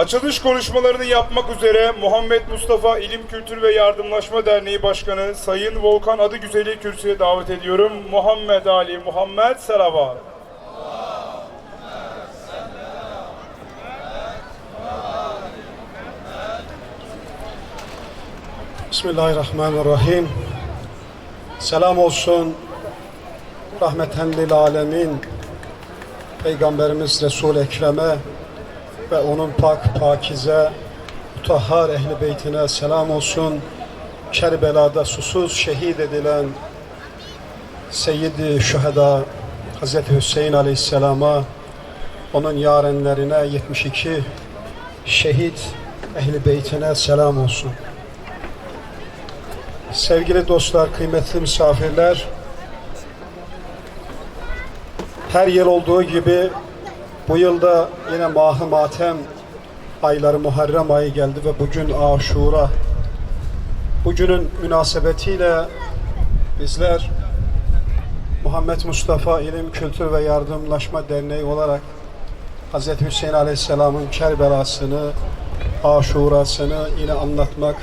Açılış konuşmalarını yapmak üzere Muhammed Mustafa İlim Kültür ve Yardımlaşma Derneği Başkanı Sayın Volkan Adıgüzel'i kürsüye davet ediyorum. Muhammed Ali Muhammed Selavat. Bismillahirrahmanirrahim. Selam olsun rahmeten lil alemin Peygamberimiz Resul Ekrem'e ve onun pak pakize mutahhar ehli beytine selam olsun. Kerbela'da susuz şehit edilen Seyyidi Şüheda Hazreti Hüseyin Aleyhisselam'a onun yarenlerine 72 şehit ehli beytine selam olsun. Sevgili dostlar, kıymetli misafirler, her yıl olduğu gibi bu yılda yine Mah-ı Matem ayları Muharrem ayı geldi ve bugün Aşura. Bugünün münasebetiyle bizler Muhammed Mustafa İlim Kültür ve Yardımlaşma Derneği olarak Hz. Hüseyin Aleyhisselam'ın Kerbela'sını, Aşura'sını yine anlatmak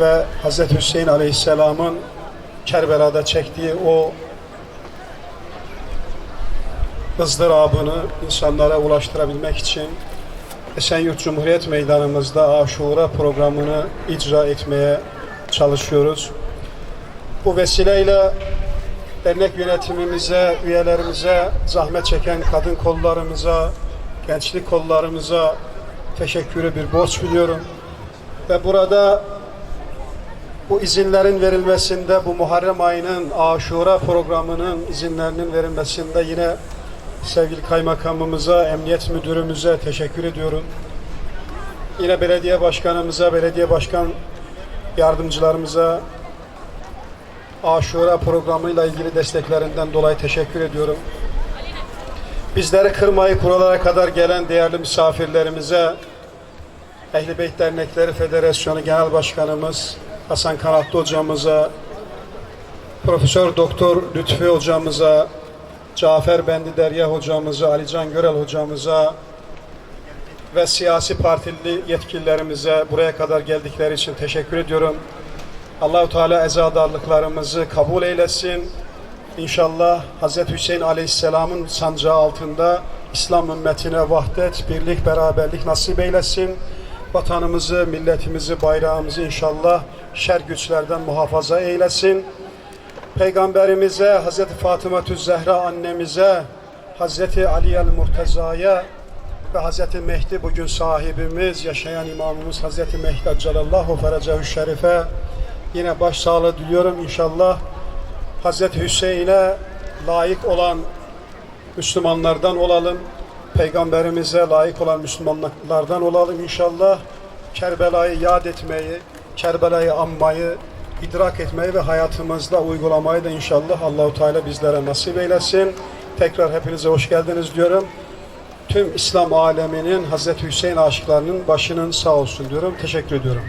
ve Hz. Hüseyin Aleyhisselam'ın Kerbela'da çektiği o ızdırabını insanlara ulaştırabilmek için Esenyurt Cumhuriyet Meydanımızda Aşura programını icra etmeye çalışıyoruz. Bu vesileyle dernek yönetimimize, üyelerimize, zahmet çeken kadın kollarımıza, gençlik kollarımıza teşekkürü bir borç biliyorum. Ve burada bu izinlerin verilmesinde, bu Muharrem ayının Aşura programının izinlerinin verilmesinde yine sevgili kaymakamımıza, emniyet müdürümüze teşekkür ediyorum. Yine belediye başkanımıza, belediye başkan yardımcılarımıza Aşura programıyla ilgili desteklerinden dolayı teşekkür ediyorum. Bizleri kırmayı buralara kadar gelen değerli misafirlerimize, Ehli Beyt Dernekleri Federasyonu Genel Başkanımız Hasan Kanatlı hocamıza, Profesör Doktor Lütfi hocamıza, Cafer Bendi Derya hocamıza, Alican Görel hocamıza ve siyasi partili yetkililerimize buraya kadar geldikleri için teşekkür ediyorum. Allahu Teala ezadarlıklarımızı kabul eylesin. İnşallah Hz. Hüseyin Aleyhisselam'ın sancağı altında İslam ümmetine vahdet, birlik, beraberlik nasip eylesin. Vatanımızı, milletimizi, bayrağımızı inşallah şer güçlerden muhafaza eylesin. Peygamberimize, Hz. Fatıma Zehra annemize, Hz. Ali el Murteza'ya ve Hz. Mehdi bugün sahibimiz, yaşayan imamımız Hz. Mehdi Accalallahu Feracahu Şerife yine başsağlığı diliyorum inşallah. Hz. Hüseyin'e layık olan Müslümanlardan olalım. Peygamberimize layık olan Müslümanlardan olalım inşallah. Kerbela'yı yad etmeyi, Kerbela'yı anmayı, idrak etmeyi ve hayatımızda uygulamayı da inşallah Allahu Teala bizlere nasip eylesin. Tekrar hepinize hoş geldiniz diyorum. Tüm İslam aleminin Hazreti Hüseyin aşıklarının başının sağ olsun diyorum. Teşekkür ediyorum.